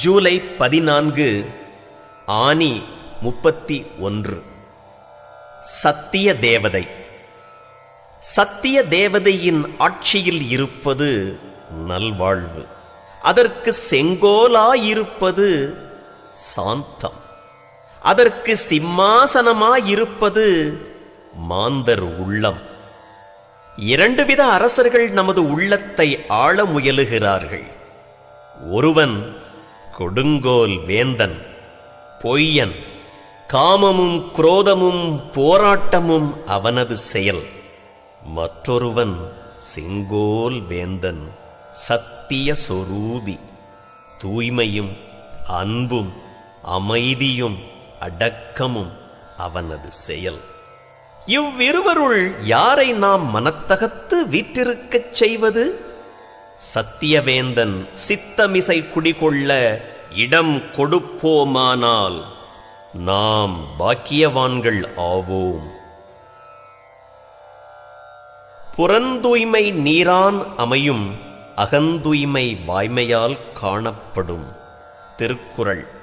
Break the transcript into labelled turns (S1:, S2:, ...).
S1: ஜூலை பதினான்கு ஆனி முப்பத்தி ஒன்று. சத்திய தேவதை. சத்திய தேவதையின் ஆட்சியில் இருப்பது நல்வாழ்வு. அதற்கு செங்கோலாயிருப்பது சாந்தம். அதற்கு சிம்மாசனமாயிருப்பது மாந்தர் உள்ளம். இரண்டு வித அரசர்கள் நமது உள்ளத்தை ஆள முயலுகிறார்கள். ஒருவன் கொடுங்கோல் வேந்தன் பொய்யன் காமமும் குரோதமும் போராட்டமும் அவனது செயல். மற்றொருவன் செங்கோல் வேந்தன் சத்திய சொரூபி. தூய்மையும் அன்பும் அமைதியும் அடக்கமும் அவனது செயல். இவ்விருவருள் யாரை நாம் மனத்தகத்து வீற்றிருக்கச் செய்வது? சத்தியவேந்தன் சித்தமிசை குடிகொள்ள இடம் கொடுப்போமானால் நாம் பாக்கியவான்கள் ஆவோம். புறந்தூய்மை நீரான் அமையும் அகந்தூய்மை வாய்மையால் காணப்படும் திருக்குறள்.